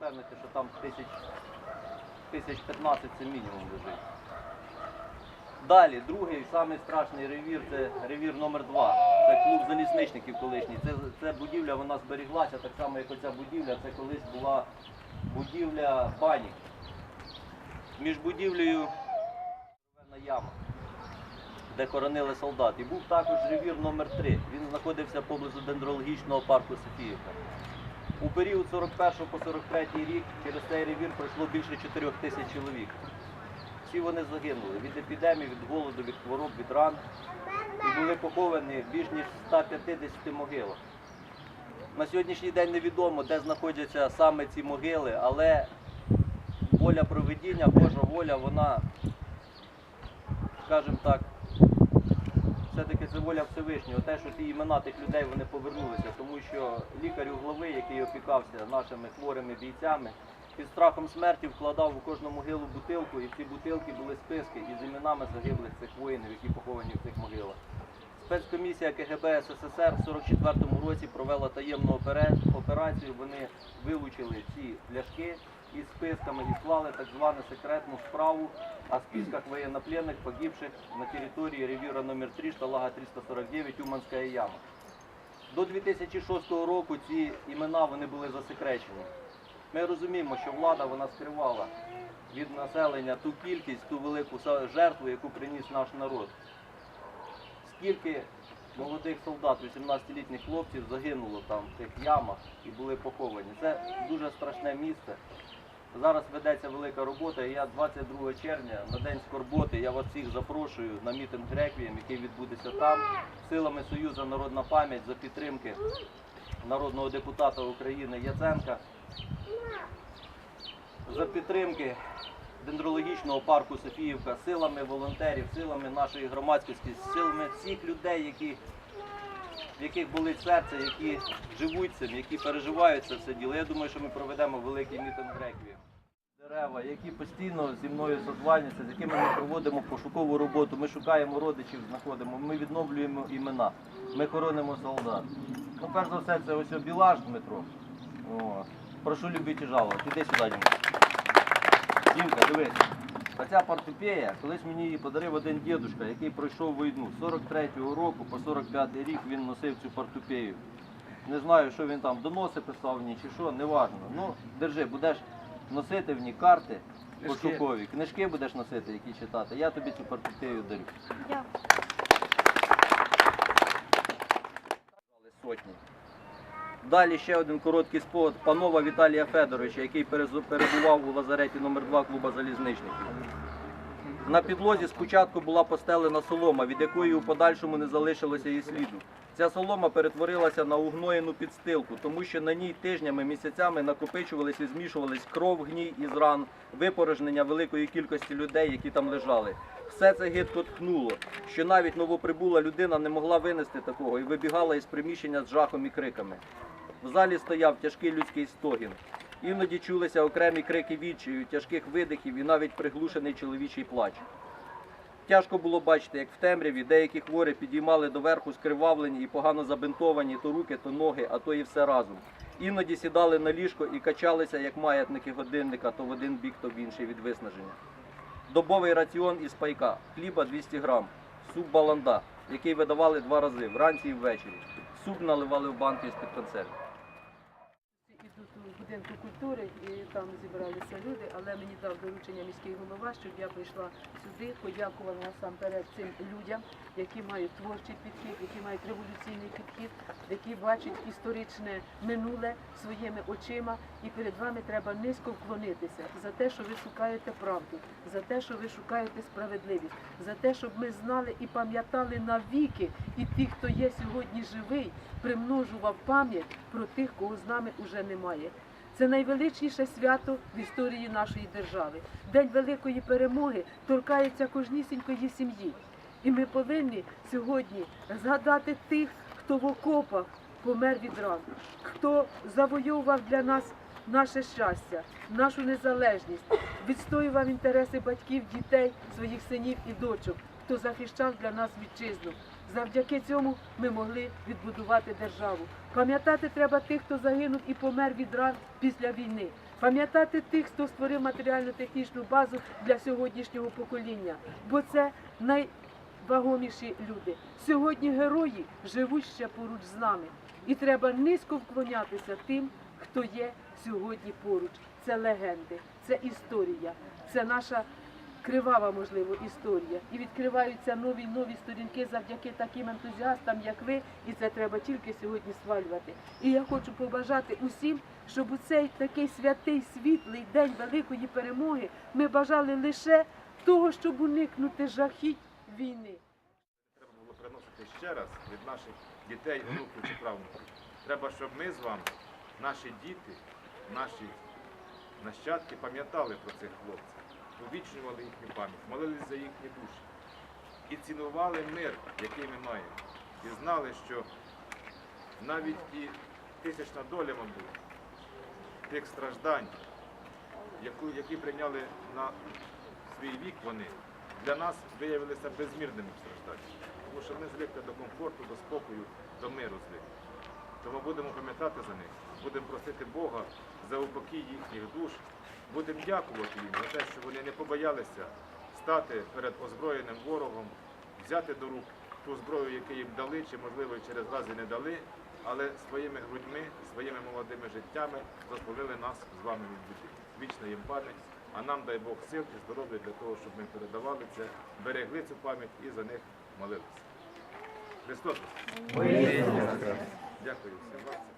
запевнити, що там тисяч, тисяч 15 це мінімум лежить. Далі, другий самий страшний ревір це ревір номер 2 Це клуб залізничників колишній. Це, це будівля, вона зберіглася, так само як оця будівля, це колись була будівля бані. Між будівлею яма, де хоронили солдат. І був також ревір номер 3 Він знаходився поблизу дендрологічного парку Софіївка. У період 41 по 43 рік через цей ревір пройшло більше 4 тисяч чоловік. Всі вони загинули від епідемії, від голоду, від хвороб, від ран і були поховані більш ніж 150 могилах. На сьогоднішній день невідомо, де знаходяться саме ці могили, але воля проведіння, Божа воля, вона, скажімо так, все-таки це воля Всевишнього. Те, що ті імена тих людей вони повернулися, тому що лікарю глави, який опікався нашими хворими бійцями, під страхом смерті вкладав у кожну могилу бутилку, і в ці бутилки були списки із іменами загиблих цих воїнів, які поховані в цих могилах. Спецкомісія КГБ СССР в 44-му році провела таємну операцію. Вони вилучили ці пляшки із списками і так звану секретну справу о списках воєннопленних, погибших на території ревіра номер 3 шталага 349 Уманська яма. До 2006 року ці імена вони були засекречені. Ми розуміємо, що влада вона скривала від населення ту кількість, ту велику жертву, яку приніс наш народ. Скільки молодих солдат, 18-літніх хлопців загинуло там в тих ямах і були поховані. Це дуже страшне місце. Зараз ведеться велика робота, і я 22 червня на День скорботи я вас всіх запрошую на мітинг Реквієм, який відбудеться там, силами Союзу Народна пам'ять за підтримки народного депутата України Яценка, за підтримки дендрологічного парку Софіївка, силами волонтерів, силами нашої громадськості, силами всіх людей, які, в яких болить серце, які живуть цим, які переживають це все діло. Я думаю, що ми проведемо великий мітинг реквієм. Дерева, які постійно зі мною созваняться, з якими ми проводимо пошукову роботу. Ми шукаємо родичів, знаходимо, ми відновлюємо імена, ми хоронимо солдат. Ну, перш за все, це ось Білаш Дмитро. О, прошу любити і жалувати. Іди сюди, Дімка. Дімка, дивись. Оця портупея, колись мені її подарив один дідушка, який пройшов війну. З 43-го року по 45-й рік він носив цю портупею. Не знаю, що він там доноси писав в ній чи що, неважно. Ну, держи, будеш носити в ній карти Книжки. пошукові. Книжки будеш носити, які читати. Я тобі цю портупею дарю. Сотні. Далі ще один короткий спогад панова Віталія Федоровича, який перебував у лазареті номер 2 клуба залізничників. На підлозі спочатку була постелена солома, від якої у подальшому не залишилося і сліду. Ця солома перетворилася на угноєну підстилку, тому що на ній тижнями, місяцями накопичувались і змішувались кров, гній із ран, випорожнення великої кількості людей, які там лежали. Все це гидко тхнуло, що навіть новоприбула людина не могла винести такого і вибігала із приміщення з жахом і криками. В залі стояв тяжкий людський стогін. Іноді чулися окремі крики відчаю, тяжких видихів і навіть приглушений чоловічий плач. Тяжко було бачити, як в темряві деякі хворі підіймали доверху скривавлені і погано забинтовані то руки, то ноги, а то і все разом. Іноді сідали на ліжко і качалися, як маятники годинника, то в один бік, то в інший від виснаження. Добовий раціон із пайка, хліба 200 грам, суп баланда, який видавали два рази, вранці і ввечері. Суп наливали в банки з-під консервів. Будинку культури і там зібралися люди, але мені дав доручення міський голова, щоб я прийшла сюди, подякувала насамперед цим людям, які мають творчий підхід, які мають революційний підхід, які бачать історичне минуле своїми очима. І перед вами треба низько вклонитися за те, що ви шукаєте правду, за те, що ви шукаєте справедливість, за те, щоб ми знали і пам'ятали навіки, і тих, хто є сьогодні живий, примножував пам'ять про тих, кого з нами уже немає. Це найвеличніше свято в історії нашої держави. День великої перемоги торкається кожнісінької сім'ї. І ми повинні сьогодні згадати тих, хто в окопах помер від ран, хто завойовував для нас наше щастя, нашу незалежність, відстоював інтереси батьків, дітей, своїх синів і дочок, хто захищав для нас вітчизну. Завдяки цьому ми могли відбудувати державу. Пам'ятати треба тих, хто загинув і помер від ран після війни. Пам'ятати тих, хто створив матеріально-технічну базу для сьогоднішнього покоління, бо це найвагоміші люди. Сьогодні герої живуть ще поруч з нами. І треба низько вклонятися тим, хто є сьогодні поруч. Це легенди, це історія, це наша кривава, можливо, історія. І відкриваються нові нові сторінки завдяки таким ентузіастам, як ви, і це треба тільки сьогодні свалювати. І я хочу побажати усім, щоб у цей такий святий світлий день великої перемоги ми бажали лише того, щоб уникнути жахіть війни. Треба було приносити ще раз від наших дітей, онуків чи правнуків. Треба, щоб ми з вами, наші діти, наші нащадки пам'ятали про цих хлопців, увічнювали їхню пам'ять, молились за їхні душі і цінували мир, який ми маємо. І знали, що навіть і тисячна доля, мабуть, тих страждань, які прийняли на свій вік вони, для нас виявилися безмірними стражданнями. Тому що ми звикли до комфорту, до спокою, до миру звикли. Тому будемо пам'ятати за них, будемо просити Бога за упокій їхніх душ, будемо дякувати їм за те, що вони не побоялися стати перед озброєним ворогом, взяти до рук ту зброю, яку їм дали, чи можливо і через раз і не дали, але своїми грудьми, своїми молодими життями заслужили нас з вами від біди. Вічна їм пам'ять, а нам дай Бог сил і здоров'я для того, щоб ми передавали це, берегли цю пам'ять і за них молилися. Христос! Дякую всім вам.